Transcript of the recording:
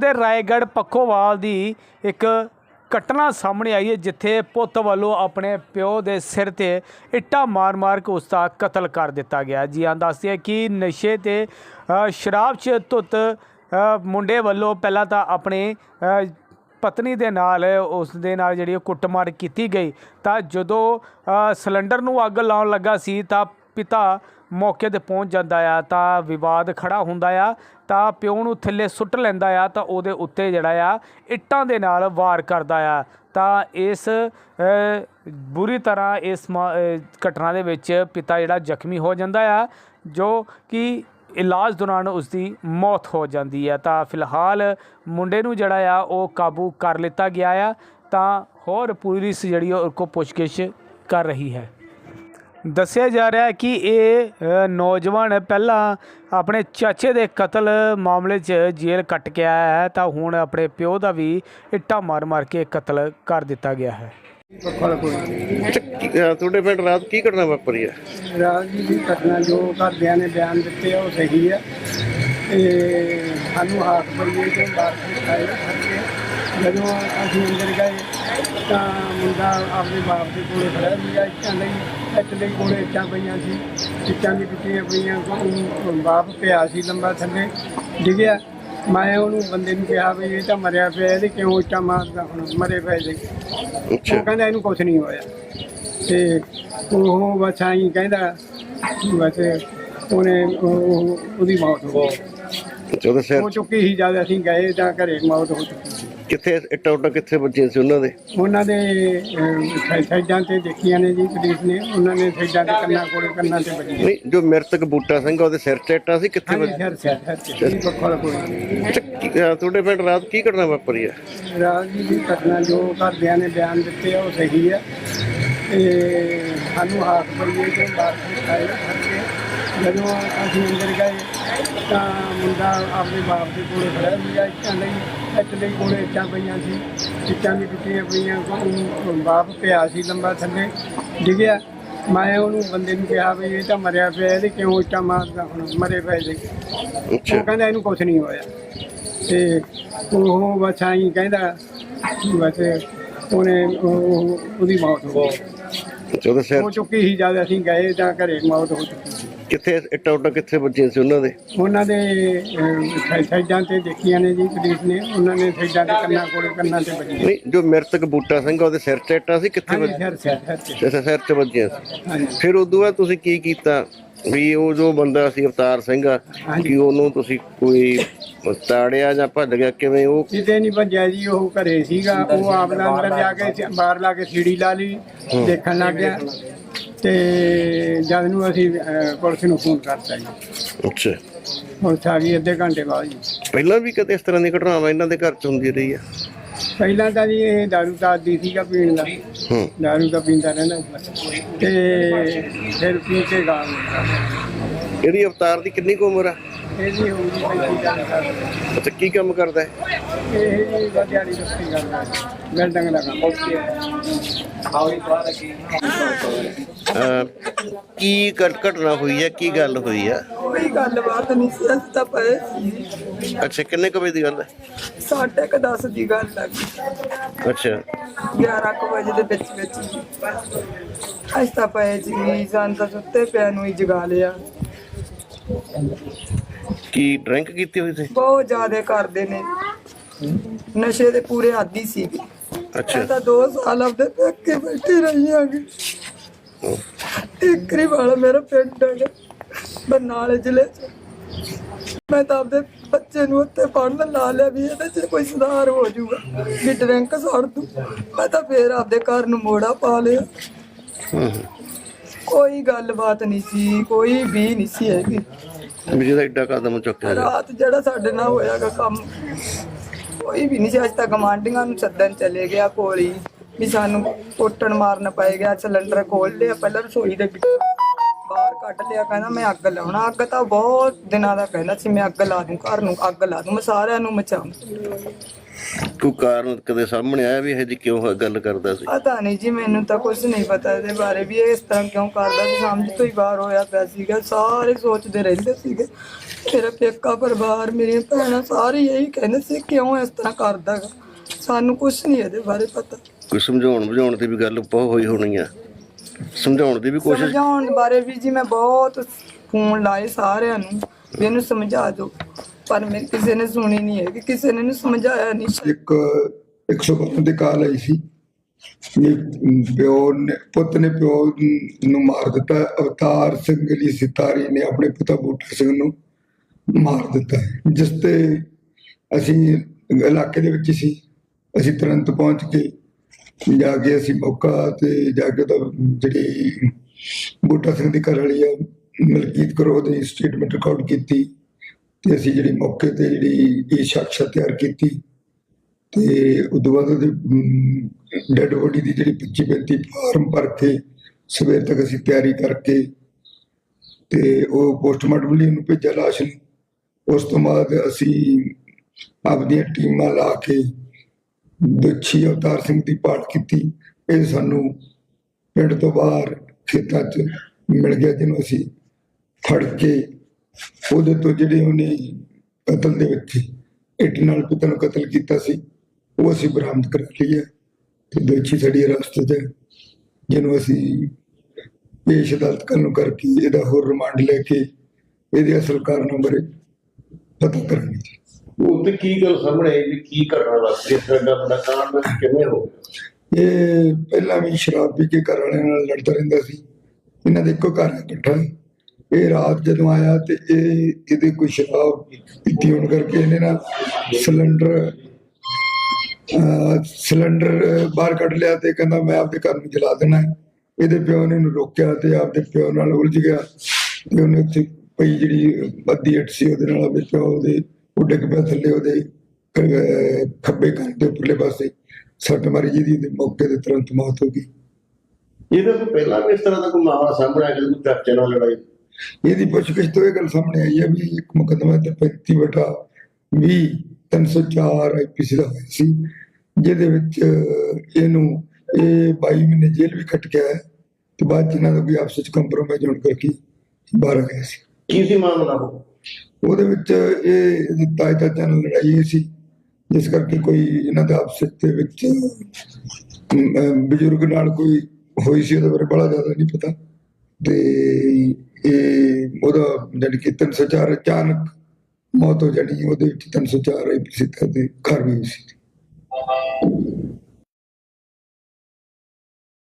ਦੇ ਰਾਏਗੜ੍ਹ ਪੱਖੋਵਾਲ ਦੀ ਇੱਕ ਘਟਨਾ ਸਾਹਮਣੇ ਆਈ ਹੈ, ਜਿੱਥੇ ਪੁੱਤ ਵੱਲੋਂ ਆਪਣੇ ਪਿਓ ਦੇ ਸਿਰ ਤੇ ਇੱਟਾਂ ਮਾਰ-ਮਾਰ ਕੇ ਉਸ ਦਾ ਕਤਲ ਕਰ ਦਿੱਤਾ ਗਿਆ। ਜੀ ਹਾਂ, ਦੱਸਦੇ ਹੈ ਕਿ ਨਸ਼ੇ ਤੇ ਸ਼ਰਾਬ 'ਚ ਧੁੱਤ ਮੁੰਡੇ ਵੱਲੋਂ ਪਹਿਲਾਂ ਤਾਂ ਆਪਣੇ ਪਤਨੀ ਦੇ ਨਾਲ ਉਸ ਦੇ ਨਾਲ ਜਿਹੜੀ ਉਹ ਕੁੱਟਮਾਰ ਕੀਤੀ ਗਈ। ਤਾਂ ਜਦੋਂ ਸਿਲੰਡਰ ਨੂੰ ਅੱਗ ਲਾਉਣ ਲੱਗਾ ਸੀ ਤਾਂ ਪਿਤਾ ਮੌਕੇ ਤੇ ਪਹੁੰਚ ਜਾਂਦਾ ਆ, ਤਾਂ ਵਿਵਾਦ ਖੜਾ ਹੁੰਦਾ ਆ, ਤਾਂ ਪਿਓ ਨੂੰ ਥੱਲੇ ਸੁੱਟ ਲੈਂਦਾ ਆ, ਤਾਂ ਉਹਦੇ ਉੱਤੇ ਜਿਹੜਾ ਆ, ਇੱਟਾਂ ਦੇ ਨਾਲ ਵਾਰ ਕਰਦਾ ਆ। ਤਾਂ ਇਸ ਬੁਰੀ ਤਰ੍ਹਾਂ ਇਸ ਮਾ- ਘਟਨਾ ਦੇ ਵਿੱਚ ਪਿਤਾ ਜਿਹੜਾ ਜ਼ਖਮੀ ਹੋ ਜਾਂਦਾ ਆ, ਜੋ ਕਿ ਇਲਾਜ ਦੌਰਾਨ ਉਸ ਦੀ ਮੌਤ ਹੋ ਜਾਂਦੀ ਹੈ ਤਾਂ ਫਿਲਹਾਲ ਮੁੰਡੇ ਨੂੰ ਜਿਹੜਾ ਆ, ਉਹ ਕਾਬੂ ਕਰ ਲਿੱਤਾ ਗਿਆ ਆ, ਤਾਂ ਹੋਰ ਪੁਲਿਸ ਜਿਹੜੀ ਉਹ ਕੋ ਪੁੱਛਗਿੱਛ ਕਰ ਰਹੀ ਹੈ। ਦੱਸਿਆ ਜਾ ਰਿਹਾ ਹੈ ਕਿ ਇਹ ਨੌਜਵਾਨ ਪਹਿਲਾਂ ਆਪਣੇ ਚਾਚੇ ਦੇ ਕਤਲ ਮਾਮਲੇ 'ਚ ਜੇਲ੍ਹ ਕੱਟ ਕੇ ਆਇਆ ਹੈ ਤਾਂ ਹੁਣ ਆਪਣੇ ਪਿਓ ਦਾ ਵੀ ਇੱਟਾਂ ਮਾਰ-ਮਾਰ ਕੇ ਕਤਲ ਕਰ ਦਿੱਤਾ ਗਿਆ ਹੈ। ਕੀ- ਤੁਹਾਡੇ ਪਿੰਡ ਰਾਤ ਕੀ ਘਟਨਾ ਵਾਪਰੀ ਹੈ? ਜੀ ਦੀ ਘਟਨਾ ਜੋ ਘਰਦਿਆਂ ਨੇ ਬਿਆਨ ਦਿੱਤੇ ਆ ਉਹ ਸਹੀ ਆ ਤੇ ਸਾਨੂੰ ਹਾਕ ਬੜੀਏ ਤੋਂ ਬਾਹਰ ਆਏ ਸੱਚੇ ਜਦੋਂ ਅਸੀਂ ਅੰਦਰ ਗਏ ਤਾਂ ਮੁੰਡਾ ਆਪਣੇ ਬਾਪ ਦੇ ਕੋਲੇ ਖੜਾ ਸੀਗਾ ਇੱਟਾਂ ਲਈ ਇੱਟ ਲਈ ਕੋਲੇ ਇੱਟਾਂ ਪਈਆਂ ਸੀ ਇੱਟਾਂ ਦੀ ਟੁੱਟੀਆਂ ਪਈਆਂ ਕੋਈ ਬਾਪ ਪਿਆ ਸੀ ਲੰਬਾ ਥੱਲੇ ਡਿੱਗਿਆ। ਮੈਂ ਉਹਨੂੰ ਬੰਦੇ ਨੂੰ ਕਿਹਾ ਵੀ ਇਹ ਤਾਂ ਮਰਿਆ ਪਿਆ ਇਹਦੇ ਕਿਉਂ ਇੱਟਾਂ ਮਾਰਦਾ ਹੁਣ? ਮਰੇ ਪਏ ਦੇ ਅੱਛਾ। ਉਹ ਕਹਿੰਦਾ ਇਹਨੂੰ ਕੁਝ ਨਹੀਂ ਹੋਇਆ। ਤੇ ਉਹ ਬਸ ਆਈ ਕਹਿੰਦਾ ਬਸ ਉਹਨੇ ਉਹ- ਉਹ- ਉਹਦੀ ਮੌਤ ਹੋ ਗਈ। ਉਹਦੇ ਸਿਰ ਹੋ ਚੁੱਕੀ ਸੀ ਜਦ ਅਸੀਂ ਗਏ ਤਾਂ ਘਰੇ ਮੌਤ ਹੋ ਚੁੱਕੀ ਸੀ। ਕਿੱਥੇ ਇੱਟਾਂ ਉੱਟਾਂ ਕਿੱਥੇ ਵੱਜੀਆਂ ਸੀ ਉਹਨਾਂ ਦੇ? ਉਹਨਾਂ ਦੇ ਅਹ, ਸਾਈਡਾਂ ਤੇ ਦੇਖੀਆਂ ਨੇ ਜੀ ਪੁਲਿਸ ਨੇ। ਉਹਨਾਂ ਨੇ ਸਾਈਡਾਂ ਤੇ ਕੰਨਾਂ ਕੋਲੇ ਕੰਨਾਂ ਤੇ ਵੱਜੀ ਨਹੀਂ ਜੋ ਮ੍ਰਿਤਕ ਬੂਟਾ ਸਿੰਘ ਆ, ਉਹਦੇ ਸਿਰ ਤੇ ਇੱਟਾਂ ਸੀ? ਕਿੱਥੇ ਹਾਂਜੀ ਵੱਜੀਆਂ? ਸਰ ਸਰ ਸਰ ਜੀ ਕੋਈ ਅੱਛਾ ਕੀ- ਅਹ ਤੁਹਾਡੇ ਪਿੰਡ ਰਾਤ ਕੀ ਘਟਨਾ ਵਾਪਰੀ ਹੈ ਰਾਜ ਜੀ ਦੀ ਘਟਨਾ ਜੋ ਘਰਦਿਆਂ ਨੇ ਬਿਆਨ ਦਿੱਤੇ ਆ ਉਹ ਸਹੀ ਆ। ਤੇ ਸਾਨੂੰ ਹਾਕ ਬੜੀਏ ਤੋਂ ਆਏ ਸੱਚੇ ਜਦੋਂ ਅਸੀਂ ਅੰਦਰ ਗਏ ਤਾਂ ਮੁੰਡਾ ਆਪਣੇ ਬਾਪ ਦੇ ਕੋਲੇ ਖੜਾ ਸੀਗਾ ਇੱਟਾਂ ਲਈ ਇੱਟ ਲਈ ਕੋਲੇ ਇੱਟਾਂ ਪਈਆਂ ਸੀ ਇੱਟਾਂ ਦੀ ਟੁੱਟੀਆਂ ਪਈਆਂ ਕੋਈ ਬਾਪ ਪਿਆ ਸੀ ਲੰਬਾ ਥੱਲੇ ਡਿੱਗਿਆ। ਮੈਂ ਉਹਨੂੰ ਬੰਦੇ ਨੂੰ ਕਿਹਾ ਵੀ ਇਹ ਤਾਂ ਮਰਿਆ ਪਿਆ ਇਹਦੇ ਕਿਉਂ ਇੱਟਾਂ ਮਾਰਦਾ ਹੁਣ ਮਰੇ ਪਏ ਦੇ ਉਹ ਅੱਛਾ ਕਹਿੰਦਾ ਇਹਨੂੰ ਕੁਝ ਨਹੀਂ ਹੋਇਆ। ਤੇ ਉਹ ਬਸ ਆਈ ਕਹਿੰਦਾ ਬਸ ਉਹਨੇ ਉਹ- ਉਹ- ਉਹਦੀ ਮੌਤ ਹੋ ਗਈ। ਅੱਛਾ ਉਹਦੇ ਸਿਰ ਹੋ ਚੁੱਕੀ ਸੀ ਜਦ ਅਸੀਂ ਗਏ ਤਾਂ ਘਰੇ ਮੌਤ ਹੋ ਚੁੱਕੀ ਸੀ। ਕਿੱਥੇ ਇੱਟਾਂ ਉੱਟਾਂ ਕਿੱਥੇ ਵੱਜੀਆਂ ਸੀ ਉਹਨਾਂ ਦੇ? ਉਹਨਾਂ ਦੇ ਅਹ, ਸਾਈਡਾਂ ਤੇ ਦੇਖੀਆਂ ਨੇ ਜੀ ਪੁਲਿਸ ਨੇ। ਉਹਨਾਂ ਨੇ ਸਾਈਡਾਂ ਤੇ ਕੰਨਾਂ ਕੋਲੇ ਕੰਨਾਂ ਤੇ ਵੱਜੀ ਨਹੀਂ ਜੋ ਮ੍ਰਿਤਕ ਬੂਟਾ ਸਿੰਘ ਆ, ਉਹਦੇ ਸਿਰ ਤੇ ਇੱਟਾਂ ਸੀ? ਕਿੱਥੇ ਹਾਂਜੀ ਵੱਜੀਆਂ? ਸਰ ਸਰ ਸਰ ਅੱਛਾ ਸਿਰ ਤੇ ਵੱਜੀਆਂ ਸੀ। ਹਾਂਜੀ। ਫਿਰ ਉਦੋਂ ਬਾਅਦ ਤੁਸੀਂ ਕੀ ਕੀਤਾ? ਵੀ ਉਹ ਜੋ ਬੰਦਾ ਸੀ ਅਵਤਾਰ ਸਿੰਘ ਆ ਹਾਂਜੀ। ਕਿ ਉਹਨੂੰ ਤੁਸੀਂ ਕੋਈ ਤਾੜਿਆ ਜਾਂ ਭੱਜ ਗਿਆ? ਕਿਵੇਂ ਉਹ? ਕਿਤੇ ਨਹੀਂ ਭੱਜਿਆ ਜੀ ਉਹ ਘਰੇ ਸੀਗਾ। ਉਹ ਆਪਣਾ ਅੰਦਰ ਜਾ ਕੇ ਬਾਹਰ ਲਾ ਕੇ ਸੀੜੀ ਲਾ ਲਈ ਦੇਖਣ ਲੱਗ ਗਿਆ। ਤੇ ਜਦ ਨੂੰ ਅਸੀਂ ਅਹ, ਪੁਲਿਸ ਨੂੰ ਫੋਨ ਕਰਤਾ ਜੀ। ਅੱਛਾ। ਪੁਲਿਸ ਆ ਗਈ ਅੱਧੇ ਘੰਟੇ ਬਾਅਦ ਜੀ। ਪਹਿਲਾਂ ਵੀ ਕਦੇ ਇਸ ਤਰ੍ਹਾਂ ਦੀ ਘਟਨਾਵਾਂ ਇਹਨਾਂ ਦੇ ਘਰ ਚ ਹੁੰਦੀ ਰਹੀ ਆ ਪਹਿਲਾਂ ਤਾਂ ਜੀ ਇਹ ਦਾਰੂ ਤਾਂ ਆਦੀ ਸੀਗਾ ਪੀਣ ਦਾ। ਹੂੰ। ਦਾਰੂ ਤਾਂ ਪੀਂਦਾ ਰਹਿੰਦਾ ਸੀ। ਤੇ ਫਿਰ ਪੀ ਕੇ ਗਾ ਇਹਦੀ ਅਵਤਾਰ ਦੀ ਕਿੰਨੀ ਕੁ ਉਮਰ ਆ? ਇਹਦੀ ਹੋ ਗਈ ਪੈਂਤੀ ਚਾਲੀ ਸਾਲ ਅੱਛਾ ਕੀ ਕੰਮ ਕਰਦਾ ਹੈ? ਇਹ ਜੀ ਦਿਹਾੜੀ ਦੱਸੀ ਕਰਦਾ ਬਿਲਡਿੰਗ ਦਾ ਕੰਮ ਅਹ, ਕੀ ਘਟ- ਘਟਨਾ ਹੋਈ ਹੈ? ਕੀ ਗੱਲ ਹੋਈ ਆ ਕੋਈ ਗੱਲਬਾਤ ਨਹੀਂ ਸੀ ਅਸੀਂ ਤਾਂ ਪਏ ਸੀ। ਅੱਛਾ ਕਿੰਨੇ ਕੁ ਵਜੇ ਦੀ ਗੱਲ ਹੈ? ਸਾਢੇ ਕੁ ਦਸ ਦੀ ਗੱਲ ਲੱਗ ਅੱਛਾ। 11 ਕੁ ਵਜੇ ਦੇ ਵਿੱਚ ਵਿੱਚ। ਹੀ। ਅਸੀਂ ਤਾਂ ਪਏ ਸੀ ਸਾਨੂੰ ਤਾਂ ਸੁੱਤੇ ਪਿਆ ਨੂੰ ਹੀ ਜਗਾ ਲਿਆ। ਕੀ ਡਰਿੰਕ ਕੀਤੀ ਹੋਈ ਸੀ ਬਹੁਤ ਜ਼ਿਆਦਾ ਕਰਦੇ ਨੇ। ਨਸ਼ੇ ਦੇ ਪੂਰੇ ਆਦੀ ਸੀ। ਅੱਛਾ। ਤਾਂ 2 ਸਾਲ ਆਪਦੇ ਪੱਕੇ ਬੈਠੀ ਰਹੀ ਆਂਗੀ ਟਿਕਰੀ ਵਾਲਾ ਮੇਰਾ ਪਿੰਡ ਹੈ ਬਰਨਾਲੇ ਜ਼ਿਲ੍ਹੇ ਚ। ਮੈਂ ਤਾਂ ਆਪਦੇ ਬੱਚੇ ਨੂੰ ਉੱਤੇ ਪੜ੍ਹਨ ਲਾ ਲਿਆ ਵੀ ਇਹਦੇ ਚ ਕੋਈ ਸੁਧਾਰ ਹੋ ਜਾਊਗਾ ਵੀ ਡਰਿੰਕ ਛੱਡ ਦੂ ਮੈਂ ਤਾਂ ਫੇਰ ਆਪਦੇ ਘਰ ਨੂੰ ਮੋੜਾ ਪਾ ਲਿਆ। ਹੂੰ ਕੋਈ ਗੱਲਬਾਤ ਨਹੀਂ ਸੀ ਕੋਈ ਵੀ ਨਹੀਂ ਸੀ ਹੈਗੀ ਵੀ ਜਿਹਦਾ ਏਡਾ ਕਦਮ ਚੁੱਕਿਆ ਗਿਆ। ਰਾਤ ਜਿਹੜਾ ਸਾਡੇ ਨਾਲ ਹੋਇਆਗਾ ਕੰਮ ਕੋਈ ਵੀ ਨਹੀਂ ਸੀ ਅੱਜ ਤੱਕ ਗਮਾਂਡੀਆਂ ਨੂੰ ਸੱਦਣ ਚਲੇ ਗਿਆ ਕੋਲੀ ਵੀ ਸਾਨੂੰ ਕੁੱਟਣ ਮਾਰਨ ਪੈ ਗਿਆ ਸਿਲੰਡਰ ਖੋਲ ਲਿਆ ਪਹਿਲਾਂ ਰਸੋਈ ਦੇ ਵਿੱਚ ਬਾਹਰ ਕੱਢ ਲਿਆ ਕਹਿੰਦਾ ਮੈਂ ਅੱਗ ਲਾਉਣਾ। ਅੱਗ ਤਾਂ ਬਹੁਤ ਦਿਨਾਂ ਦਾ ਕਹਿੰਦਾ ਸੀ ਮੈਂ ਅੱਗ ਲਾ ਦੂੰ ਘਰ ਨੂੰ ਅੱਗ ਲਾ ਦੂੰ ਮੈਂ ਸਾਰਿਆਂ ਨੂੰ ਮਚਾਉਂ। ਕੋਈ ਕਾਰਨ ਕਦੇ ਸਾਹਮਣੇ ਆਇਆ ਵੀ ਇਹ ਜੀ ਕਿਉਂ ਗੱਲ ਕਰਦਾ ਸੀ? ਪਤਾ ਨਹੀਂ ਜੀ ਮੈਨੂੰ ਤਾਂ ਕੁਝ ਨਹੀਂ ਪਤਾ ਇਹਦੇ ਬਾਰੇ ਵੀ ਇਹ ਇਸ ਤਰ੍ਹਾਂ ਕਿਉਂ ਕਰਦਾ ਸੀ ਸਮਝ ਤੋਂ ਹੀ ਬਾਹਰ ਹੋਇਆ ਪਿਆ ਸੀਗਾ ਸਾਰੇ ਸੋਚਦੇ ਰਹਿੰਦੇ ਸੀਗੇ। ਮੇਰਾ ਪੇਕਾ ਪਰਿਵਾਰ ਮੇਰੀਆਂ ਭੈਣਾਂ ਸਾਰੇ ਇਹੀ ਕਹਿੰਦੇ ਸੀ ਕਿਉਂ ਇਸ ਤਰ੍ਹਾਂ ਕਰਦਾ ਗਾ? ਸਾਨੂੰ ਕੁਝ ਨਹੀਂ ਇਹਦੇ ਬਾਰੇ ਪਤਾ। ਕੋਈ ਸਮਝਾਉਣ ਬੁਝਾਉਣ ਦੀ ਵੀ ਗੱਲ ਬਹੁਤ ਹੋਈ ਹੋਣੀ ਆ। ਸਮਝਾਉਣ ਦੀ ਵੀ ਕੋਸ਼ਿਸ਼ ਸਮਝਾਉਣ ਬਾਰੇ ਵੀ ਜੀ ਮੈਂ ਬਹੁਤ ਫੋਨ ਲਾਏ ਸਾਰਿਆਂ ਨੂੰ ਵੀ ਇਹਨੂੰ ਸਮਝਾ ਦਿਓ। ਪਰ ਮੈਂ ਕਿਸੇ ਨੇ ਸੁਣੀ ਨਹੀਂ ਹੈ ਕਿ ਕਿਸੇ ਨੇ ਇਹਨੂੰ ਸਮਝਾਇਆ ਨਹੀਂ। ਇੱਕ 112 ਤੇ ਕਾਲ ਆਈ ਸੀ ਵੀ ਪਿਓ ਨੇ ਪੁੱਤ ਨੇ ਪਿਓ ਨੂੰ ਮਾਰ ਦਿੱਤਾ। ਅਵਤਾਰ ਸਿੰਘ ਲਈ ਸਿਤਾਰੀ ਨੇ ਆਪਣੇ ਪਿਤਾ ਬੂਟਾ ਸਿੰਘ ਨੂੰ ਮਾਰ ਦਿੱਤਾ। ਜਿਸ ਤੇ ਅਸੀਂ ਇਲਾਕੇ ਦੇ ਵਿੱਚ ਸੀ ਅਸੀਂ ਤੁਰੰਤ ਪਹੁੰਚ ਕੇ ਜਾ ਕੇ ਅਸੀਂ ਮੌਕਾ ਤੇ ਜਾ ਕੇ ਤਾਂ ਜਿਹੜੀ ਬੂਟਾ ਸਿੰਘ ਦੀ ਘਰ ਵਾਲੀ ਆ, ਮਲਕੀਤ ਕਰੋ ਦੀ ਸਟੇਟਮੈਂਟ ਰਿਕਾਰਡ ਕੀਤੀ ਤੇ ਅਸੀਂ ਜਿਹੜੀ ਮੌਕੇ ਤੇ ਜਿਹੜੀ ਇਹ ਸ਼ਖਸ ਤਿਆਰ ਕੀਤੀ ਤੇ ਉਦੋਂ ਬਾਅਦ ਉਹਦੀ ਡੈਡ ਬੋਡੀ ਦੀ ਜਿਹੜੀ 25 35 ਫਾਰਮ ਭਰ ਕੇ ਸਵੇਰ ਤੱਕ ਅਸੀਂ ਤਿਆਰੀ ਕਰਕੇ ਤੇ ਉਹ ਪੋਸਟਮਾਰਟਮ ਲਈ ਉਹਨੂੰ ਭੇਜਿਆ ਲਾਸ਼ ਨੂੰ। ਉਸ ਤੋਂ ਬਾਅਦ ਅਸੀਂ ਆਪਦੀਆਂ ਟੀਮਾਂ ਲਾ ਕੇ ਦੋਸ਼ੀ ਅਵਤਾਰ ਸਿੰਘ ਦੀ ਭਾਲ ਕੀਤੀ। ਇਹ ਸਾਨੂੰ ਪਿੰਡ ਤੋਂ ਬਾਹਰ ਖੇਤਾਂ 'ਚ ਮਿਲ ਗਿਆ ਜਿਹਨੂੰ ਅਸੀਂ ਫੜ ਕੇ ਉਹਦੇ ਤੋਂ ਜਿਹੜੇ ਉਹਨੇ ਕਤਲ ਦੇ ਵਿੱਚ ਇੱਟ ਨਾਲ ਪਿਤਾ ਨੂੰ ਕਤਲ ਕੀਤਾ ਸੀ ਉਹ ਅਸੀਂ ਬਰਾਮਦ ਕਰ ਲਈ ਹੈ ਤੇ ਦੋਸ਼ੀ ਸਾਡੀ ਰਸਤੇ 'ਚ ਹੈ, ਜਿਹਨੂੰ ਅਸੀਂ ਪੇਸ਼ ਅਦਾਲਤ ਕਰਨ ਨੂੰ ਕਰਕੇ ਇਹਦਾ ਹੋਰ ਰਿਮਾਂਡ ਲੈ ਕੇ ਇਹਦੇ ਅਸਲ ਕਾਰਨਾਂ ਬਾਰੇ ਪਤਾ ਕਰਾਂਗੇ। ਜੀ ਕੀ ਗੱਲ ਸਾਹਮਣੇ ਆਈ ਵੀ ਕੀ ਘਟਨਾ ਵਾਪਰੀ? ਇਸ ਤਰ੍ਹਾਂ ਦਾ ਬੜਾ ਕਾਰਨ ਕਿਵੇਂ ਹੋ ਗਿਆ? ਇਹ ਪਹਿਲਾਂ ਵੀ ਸ਼ਰਾਬ ਪੀ ਕੇ ਘਰ ਵਾਲਿਆਂ ਨਾਲ ਲੜਦਾ ਰਹਿੰਦਾ ਸੀ। ਇਹਨਾਂ ਦੇ ਇੱਕੋ ਘਰ ਇਕੱਠਾ ਇਹ ਰਾਤ ਜਦੋਂ ਆਇਆ ਤੇ ਇਹ ਇਹਦੇ ਕੋਈ ਸ਼ਰਾਬ ਪੀਤੀ ਹੋਣ ਕਰਕੇ ਇਹਨੇ ਨਾ ਸਿਲੰਡਰ ਸਿਲੰਡਰ ਬਾਹਰ ਕੱਢ ਲਿਆ ਤੇ ਕਹਿੰਦਾ ਮੈਂ ਆਪਦੇ ਘਰ ਨੂੰ ਜਲਾ ਦੇਣਾ ਇਹਦੇ ਪਿਓ ਨੇ ਇਹਨੂੰ ਰੋਕਿਆ ਤੇ ਆਪਦੇ ਪਿਓ ਨਾਲ ਉਲਝ ਗਿਆ ਤੇ ਉਹਨੇ ਉੱਥੇ ਪਈ ਜਿਹੜੀ ਅੱਧੀ ਇੱਟ ਸੀ ਉਹਦੇ ਨਾਲ ਆਪਦੇ ਪਿਓ ਉਹ ਡਿੱਗ ਪਿਆ ਥੱਲੇ ਉਹਦੇ ਖੱਬੇ ਕੰਨ ਦੇ ਉੱਪਰਲੇ ਪਾਸੇ ਸੱਟ ਮਾਰੀ ਜਿਹਦੀ ਤੇ ਮੌਕੇ ਤੇ ਤੁਰੰਤ ਮੌਤ ਹੋ ਗਈ। ਇਹਦਾ ਕੋਈ ਪਹਿਲਾਂ ਵੀ ਇਸ ਤਰ੍ਹਾਂ ਦਾ ਕੋਈ ਮਾਮਲਾ ਸਾਹਮਣੇ ਆ ਗਿਆ ਕੋਈ ਚਾਚੇ ਨਾਲ ਲੜਾਈ? ਇਹਦੀ ਪੁੱਛਗਿੱਛ ਤੋਂ ਇਹ ਗੱਲ ਸਾਹਮਣੇ ਆਈ ਹੈ ਵੀ ਇੱਕ ਮੁਕੱਦਮਾ ਤੇ 35 ਬਟਾ 20 304 ਆਈਪੀਸੀ ਦਾ ਹੋਇਆ ਸੀ ਜਿਹਦੇ ਵਿੱਚ ਇਹਨੂੰ ਇਹ 22 ਮਹੀਨੇ ਜੇਲ੍ਹ ਵੀ ਕੱਟ ਆਇਆ ਤੇ ਬਾਅਦ ਇਹਨਾਂ ਦਾ ਕੋਈ ਆਪਸ ਵਿੱਚ ਕੰਪਰੋਮਾਈਜ਼ ਹੋਣ ਕਰਕੇ ਬਾਹਰ ਗਿਆ ਸੀ। ਕੀ ਸੀ ਮਾਮਲਾ ਉਹ? ਉਹਦੇ ਵਿੱਚ ਇਹ ਇਹਦੀ ਤਾਏ ਚਾਚਾ ਨਾਲ ਲੜਾਈ ਹੋਈ ਸੀ, ਜਿਸ ਕਰਕੇ ਕੋਈ ਇਹਨਾਂ ਦੇ ਆਪਸ ਦੇ ਵਿੱਚ ਬਜ਼ੁਰਗ ਨਾਲ ਕੋਈ ਹੋਈ ਸੀ, ਉਹਦੇ ਬਾਰੇ ਬੜਾ ਜ਼ਿਆਦਾ ਨਹੀਂ ਪਤਾ। ਤੇ ਇਹ ਉਹਦਾ ਜਾਣੀ ਕਿ 304 ਅਚਾਨਕ ਮੌਤ ਹੋ ਜਾਣੀ, ਉਹਦੇ ਵਿੱਚ 304 ਆਈਪੀਸੀ ਤੇ ਘਰ ਵੀ ਸੀ।